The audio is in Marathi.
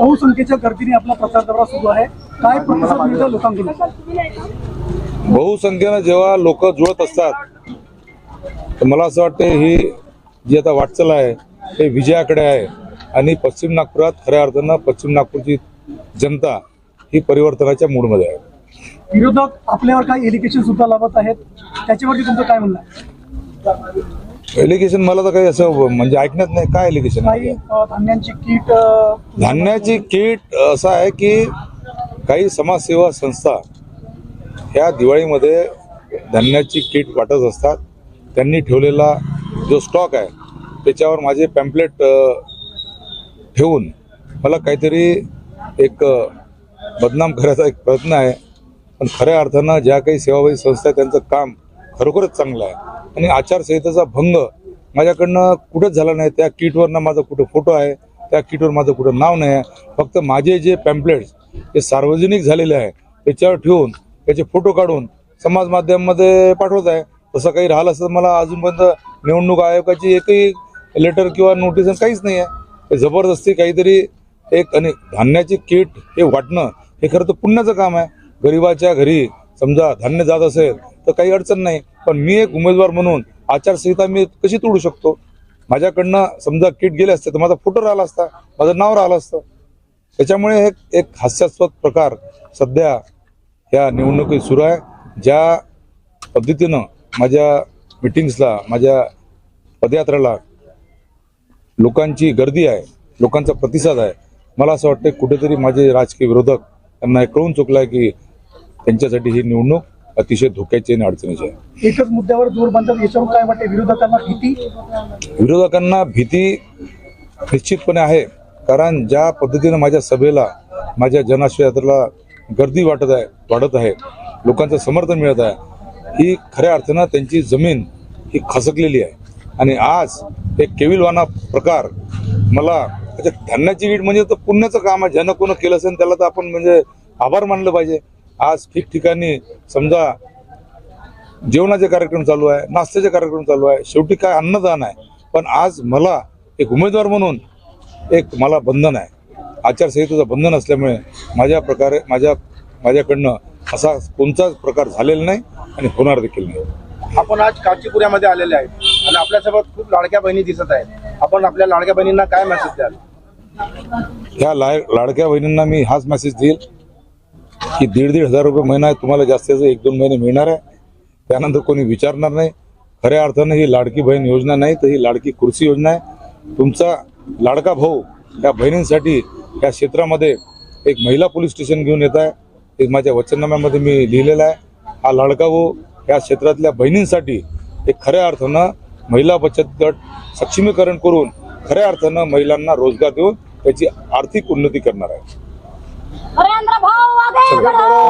बहुसंख्येच्या गर्दीने आपला प्रचार दौरा सुरू आहे. काय प्रतिसाद मिळतो लोकांकडून? बहुसंख्येनं जेव्हा लोक जुळत असतात तर मला असं वाटतं ही जी आता वाटचाल आहे हे विजयाकडे आहे आणि पश्चिम नागपुरात खऱ्या अर्थानं पश्चिम नागपूरची जनता ही परिवर्तनाच्या मूडमध्ये आहे. विरोधक आपल्यावर काही एलिगेशन सुद्धा लावत आहेत. त्याच्यावरती तुमचं काय म्हणणं आहे? एलिगेशन मला तर काही असं म्हणजे ऐकण्यात नाही. काय एलिगेशन काही अ, धान्यांची किट अ, धान्याची किट असं आहे की काही समाजसेवा संस्था ह्या दिवाळीमध्ये धान्याची किट वाटत असतात. त्यांनी ठेवलेला जो स्टॉक आहे त्याच्यावर माझे पॅम्पलेट ठेवून मला काहीतरी एक अ, बदनाम करायचा एक प्रयत्न आहे. पण खऱ्या अर्थानं ज्या काही सेवाभावी संस्था आहेत त्यांचं काम खरोखरच चांगलं आहे. आणि आचारसंहितेचा भंग माझ्याकडनं कुठंच झाला नाही. त्या किटवरनं माझा कुठं फोटो आहे त्या किटवर माझं कुठं नाव नाही आहे. फक्त माझे जे पॅम्पलेट्स हे सार्वजनिक झालेले आहे त्याच्यावर ठेवून त्याचे फोटो काढून समाज माध्यमामध्ये पाठवत आहे. तसं काही राहिलं असतं तर मला अजूनपर्यंत निवडणूक आयोगाची एकही लेटर किंवा नोटीस काहीच नाही आहे. ते जबरदस्ती काहीतरी एक आणि धान्याची किट हे वाटणं हे खरं तर पुण्याचं काम आहे. गरिबाच्या घरी समजा धान्य जात असेल तर काही अडचण नाही. पण मी एक उमेदवार म्हणून आचारसंहिता मी कशी तोडू शकतो? माझ्याकडनं समजा किट गेले असते तर माझा फोटो राहिला असता माझं नाव राहिलं असतं. त्याच्यामुळे हे एक हास्यास्पद प्रकार सध्या ह्या निवडणुकीत सुरू आहे. ज्या पद्धतीनं माझ्या मिटिंग्सला माझ्या पदयात्रेला लोकांची गर्दी आहे लोकांचा प्रतिसाद आहे मला असं वाटतं कुठेतरी माझे राजकीय विरोधक त्यांना हे कळून चुकलं आहे की त्यांच्यासाठी ही निवडणूक अतिशय धोक्याची आणि अडचणीची आहे. एकच मुद्द्यावर जोर बांधतात याच्यावर काय वाटते? विरोधकांना भीती? विरोधकांना भीती निश्चितपणे आहे कारण ज्या पद्धतीनं माझ्या सभेला माझ्या जनाश्रय यात्रेला गर्दी वाटत आहे वाढत आहे लोकांचं समर्थन मिळत आहे ही खऱ्या अर्थानं त्यांची जमीन ही खसकलेली आहे. आणि आज एक केविलवाना प्रकार मला त्याच्या धान्याची वीट म्हणजे तर पुण्याचं काम आहे. ज्यानं कोणं केलं असेल त्याला तर आपण म्हणजे आभार मानलं पाहिजे. आज ठिकठिकाणी समजा जेवणाचे कार्यक्रम चालू आहे नाश्त्याचे कार्यक्रम चालू आहे शेवटी काय अन्नदान आहे. पण आज मला एक उमेदवार म्हणून एक मला बंधन आहे. आचारसंहितेचं बंधन असल्यामुळे माझ्या प्रकारे माझ्या माझ्याकडनं असा कोणताच प्रकार झालेला नाही आणि होणार देखील नाही. आपण आज काचीपुऱ्यामध्ये आलेले आहेत आणि आपल्यासोबत खूप लाडक्या बहिणी दिसत आहेत. आपण आपल्या लाडक्या बहिणींना काय मेसेज द्याल? ह्या लाडक्या बहिणींना मी हाच मेसेज देईल. की दीड दीड हजार रुपये महिना तुम्हाला जास्तीचं एक दोन महिने मिळणार आहे. त्यानंतर कोणी विचारणार नाही. खऱ्या अर्थानं ही लाडकी बहीण योजना नाही तर ही लाडकी कृषी योजना आहे. तुमचा लाडका भाऊ या बहिणींसाठी या क्षेत्रामध्ये एक महिला पोलीस स्टेशन घेऊन येत आहे. ते माझ्या वचननाम्यामध्ये मी लिहिलेलं आहे. हा लाडका भाऊ या क्षेत्रातल्या बहिणींसाठी एक खऱ्या अर्थानं महिला बचत गट सक्षमीकरण करून खऱ्या अर्थानं महिलांना रोजगार देऊन त्याची आर्थिक उन्नती करणार आहे. 你好